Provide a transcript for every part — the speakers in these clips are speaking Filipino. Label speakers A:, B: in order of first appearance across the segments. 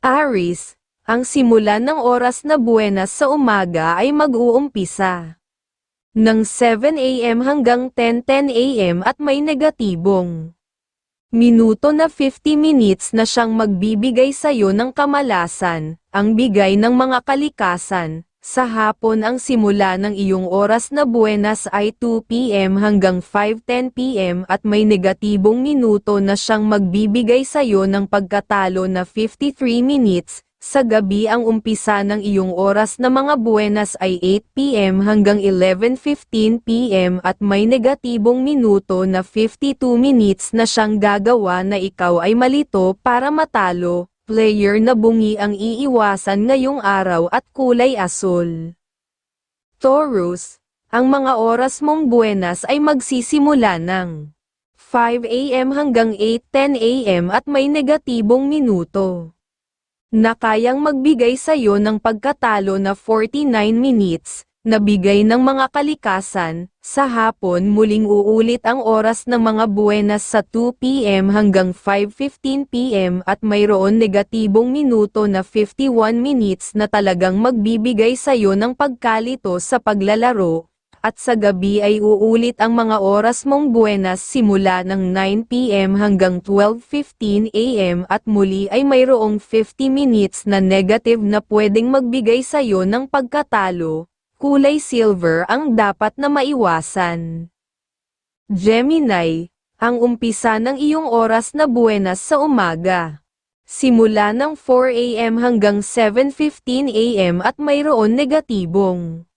A: Aris, ang simula ng oras na buenas sa umaga ay mag-uumpisa ng 7 a.m. hanggang 10:10 a.m. at may negatibong minuto na 50 minutes na siyang magbibigay sa'yo ng kamalasan, ang bigay ng mga kalikasan. Sa hapon ang simula ng iyong oras na buenas ay 2 p.m. hanggang 5.10 p.m. at may negatibong minuto na siyang magbibigay sa'yo ng pagkatalo na 53 minutes. Sa gabi ang umpisa ng iyong oras na mga buenas ay 8 p.m. hanggang 11.15 p.m. at may negatibong minuto na 52 minutes na siyang gagawa na ikaw ay malito para matalo player na bungi ang iiwasan ngayong araw at kulay asul. Taurus, ang mga oras mong buenas ay magsisimula ng 5 a.m. hanggang 8.10 a.m. at may negatibong minuto na kayang magbigay sa iyo ng pagkatalo na 49 minutes, na bigay ng mga kalikasan, sa hapon muling uulit ang oras ng mga buenas sa 2pm hanggang 5.15pm at mayroon negatibong minuto na 51 minutes na talagang magbibigay sa iyo ng pagkalito sa paglalaro, at sa gabi ay uulit ang mga oras mong buenas simula ng 9pm hanggang 12.15am at muli ay mayroong 50 minutes na negative na pwedeng magbigay sa iyo ng pagkatalo kulay silver ang dapat na maiwasan. Gemini, ang umpisa ng iyong oras na buenas sa umaga. Simula ng 4 a.m. hanggang 7.15 a.m. at mayroon negatibong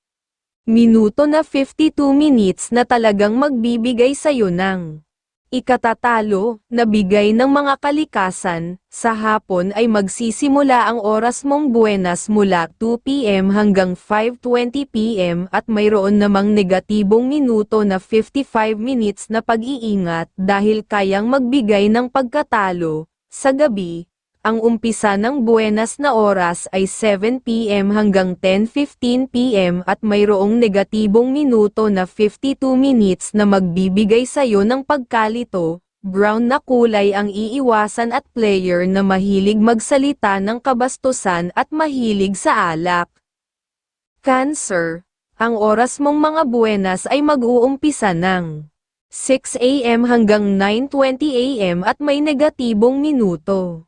A: minuto na 52 minutes na talagang magbibigay sa iyo ng ikatatalo, na bigay ng mga kalikasan, sa hapon ay magsisimula ang oras mong buenas mula 2pm hanggang 5.20pm at mayroon namang negatibong minuto na 55 minutes na pag-iingat dahil kayang magbigay ng pagkatalo, sa gabi, ang umpisa ng buenas na oras ay 7pm hanggang 10.15pm at mayroong negatibong minuto na 52 minutes na magbibigay sayo ng pagkalito. Brown na kulay ang iiwasan at player na mahilig magsalita ng kabastusan at mahilig sa alak. Cancer, ang oras mong mga buenas ay mag-uumpisa ng 6 a.m. hanggang 9.20 a.m. at may negatibong minuto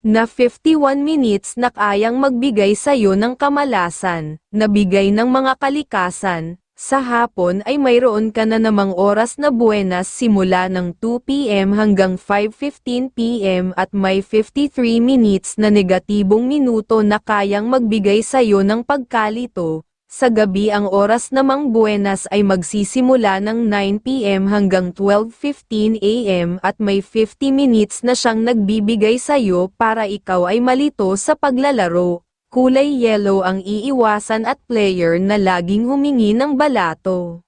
A: na 51 minutes na kayang magbigay sa iyo ng kamalasan, na bigay ng mga kalikasan, sa hapon ay mayroon ka na namang oras na buenas simula ng 2pm hanggang 5.15pm at may 53 minutes na negatibong minuto na kayang magbigay sa iyo ng pagkalito, sa gabi ang oras namang buenas ay magsisimula ng 9pm hanggang 12.15 am at may 50 minutes na siyang nagbibigay sa iyo para ikaw ay malito sa paglalaro. Kulay yellow ang iiwasan at player na laging humingi ng balato.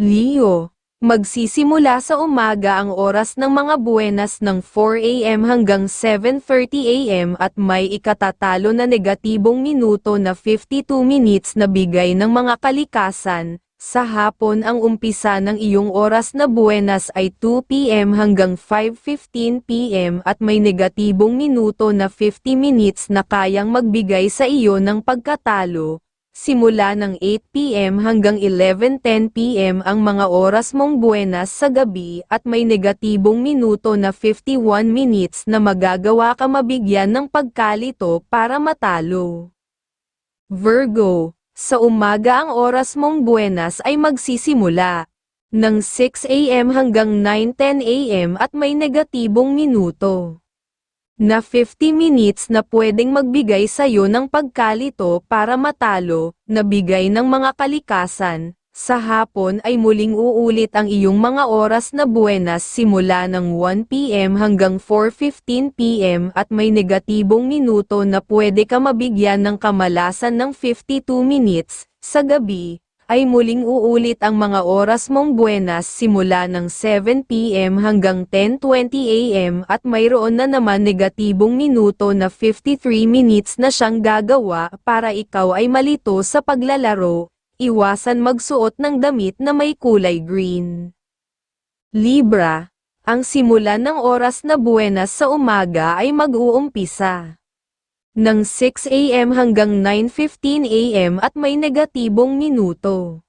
A: Leo Magsisimula sa umaga ang oras ng mga buenas ng 4am hanggang 7.30am at may ikatatalo na negatibong minuto na 52 minutes na bigay ng mga kalikasan. Sa hapon ang umpisa ng iyong oras na buenas ay 2pm hanggang 5.15pm at may negatibong minuto na 50 minutes na kayang magbigay sa iyo ng pagkatalo simula ng 8pm hanggang 11.10pm ang mga oras mong buenas sa gabi at may negatibong minuto na 51 minutes na magagawa ka mabigyan ng pagkalito para matalo. Virgo, sa umaga ang oras mong buenas ay magsisimula ng 6am hanggang 9.10am at may negatibong minuto na 50 minutes na pwedeng magbigay sa iyo ng pagkalito para matalo, na bigay ng mga kalikasan. Sa hapon ay muling uulit ang iyong mga oras na buenas simula ng 1pm hanggang 4.15pm at may negatibong minuto na pwede ka mabigyan ng kamalasan ng 52 minutes. Sa gabi, ay muling uulit ang mga oras mong buenas simula ng 7pm hanggang 10.20am at mayroon na naman negatibong minuto na 53 minutes na siyang gagawa para ikaw ay malito sa paglalaro, iwasan magsuot ng damit na may kulay green. Libra, ang simula ng oras na buenas sa umaga ay mag-uumpisa ng 6 a.m. hanggang 9.15 a.m. at may negatibong minuto.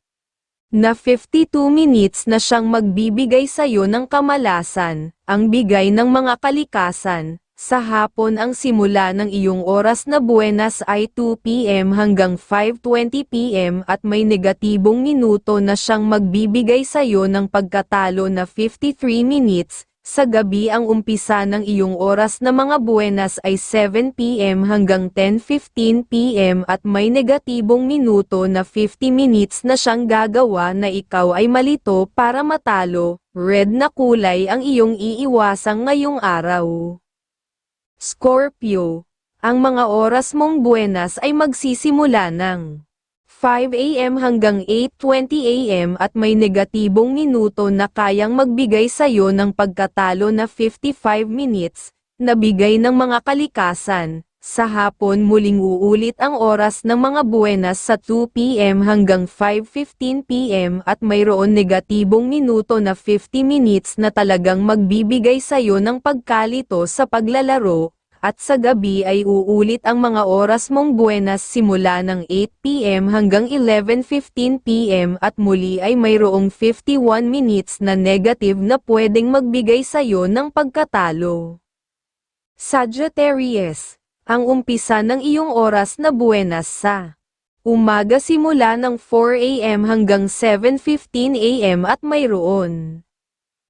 A: Na 52 minutes na siyang magbibigay sa'yo ng kamalasan, ang bigay ng mga kalikasan, sa hapon ang simula ng iyong oras na buenas ay 2 p.m. hanggang 5.20 p.m. at may negatibong minuto na siyang magbibigay sa'yo ng pagkatalo na 53 minutes, sa gabi ang umpisa ng iyong oras na mga buenas ay 7 p.m. hanggang 10.15 p.m. at may negatibong minuto na 50 minutes na siyang gagawa na ikaw ay malito para matalo, red na kulay ang iyong iiwasang ngayong araw. Scorpio, ang mga oras mong buenas ay magsisimula ng 5 a.m. hanggang 8.20 a.m. at may negatibong minuto na kayang magbigay sa'yo ng pagkatalo na 55 minutes, na bigay ng mga kalikasan. Sa hapon muling uulit ang oras ng mga buenas sa 2 p.m. hanggang 5.15 p.m. at mayroon negatibong minuto na 50 minutes na talagang magbibigay sa'yo ng pagkalito sa paglalaro, at sa gabi ay uulit ang mga oras mong buenas simula ng 8pm hanggang 11.15 pm at muli ay mayroong 51 minutes na negative na pwedeng magbigay sa'yo ng pagkatalo. Sagittarius, ang umpisa ng iyong oras na buenas sa umaga simula ng 4am hanggang 7.15 am at mayroon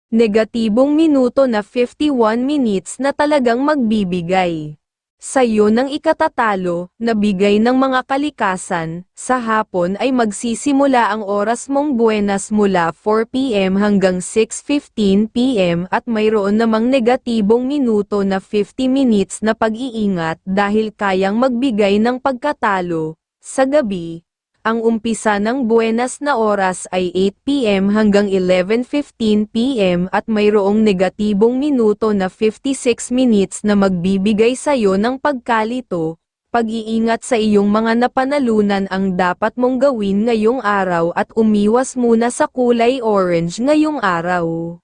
A: negatibong minuto na 51 minutes na talagang magbibigay sa iyo ng ikatatalo, na bigay ng mga kalikasan, sa hapon ay magsisimula ang oras mong buenas mula 4pm hanggang 6.15pm at mayroon namang negatibong minuto na 50 minutes na pag-iingat dahil kayang magbigay ng pagkatalo. Sa gabi, ang umpisa ng buenas na oras ay 8pm hanggang 11.15pm at mayroong negatibong minuto na 56 minutes na magbibigay sa'yo ng pagkalito, pag-iingat sa iyong mga napanalunan ang dapat mong gawin ngayong araw at umiwas muna sa kulay orange ngayong araw.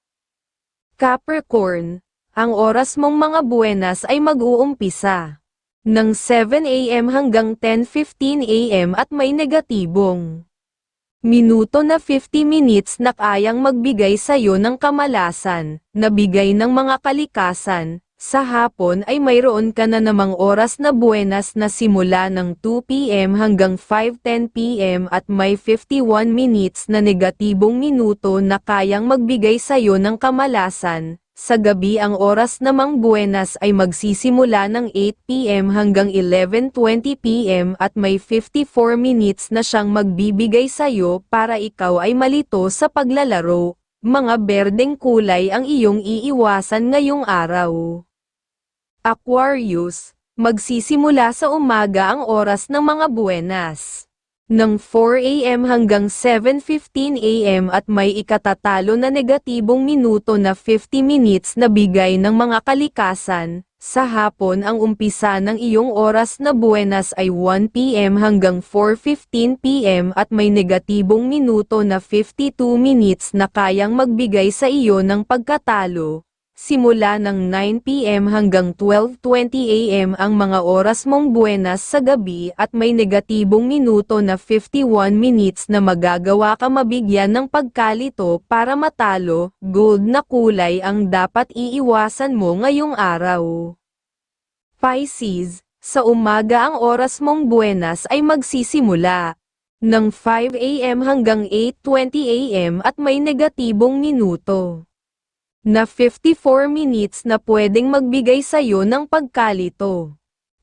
A: Capricorn, ang oras mong mga buenas ay mag-uumpisa ng 7 a.m. hanggang 10.15 a.m. at may negatibong minuto na 50 minutes na kayang magbigay sa'yo ng kamalasan, na bigay ng mga kalikasan, sa hapon ay mayroon ka na namang oras na buenas na simula ng 2pm hanggang 5.10 pm at may 51 minutes na negatibong minuto na kayang magbigay sa'yo ng kamalasan, sa gabi ang oras namang buenas ay magsisimula ng 8pm hanggang 11.20pm at may 54 minutes na siyang magbibigay sa'yo para ikaw ay malito sa paglalaro. Mga berdeng kulay ang iyong iiwasan ngayong araw. Aquarius, magsisimula sa umaga ang oras ng mga buenas ng 4 a.m. hanggang 7.15 a.m. at may ikatatalo na negatibong minuto na 50 minutes na bigay ng mga kalikasan. Sa hapon ang umpisa ng iyong oras na buenas ay 1 p.m. hanggang 4.15 p.m. at may negatibong minuto na 52 minutes na kayang magbigay sa iyo ng pagkatalo. Simula ng 9pm hanggang 12.20am ang mga oras mong buenas sa gabi at may negatibong minuto na 51 minutes na magagawa ka mabigyan ng pagkalito para matalo, gold na kulay ang dapat iiwasan mo ngayong araw. Pisces, sa umaga ang oras mong buenas ay magsisimula ng 5am hanggang 8.20am at may negatibong minuto na 54 minutes na pwedeng magbigay sa'yo ng pagkalito.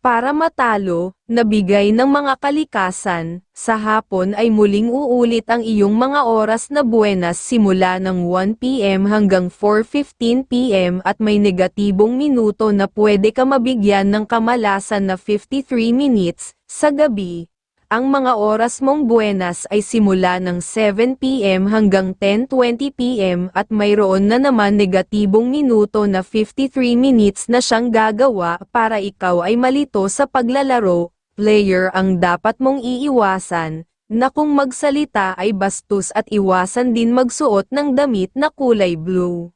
A: Para matalo, nabigay ng mga kalikasan, sa hapon ay muling uulit ang iyong mga oras na buenas simula ng 1pm hanggang 4.15pm at may negatibong minuto na pwede ka mabigyan ng kamalasan na 53 minutes, sa gabi, ang mga oras mong buenas ay simula ng 7pm hanggang 10.20pm at mayroon na naman negatibong minuto na 53 minutes na siyang gagawa para ikaw ay malito sa paglalaro, player ang dapat mong iiwasan, na kung magsalita ay bastos at iwasan din magsuot ng damit na kulay blue.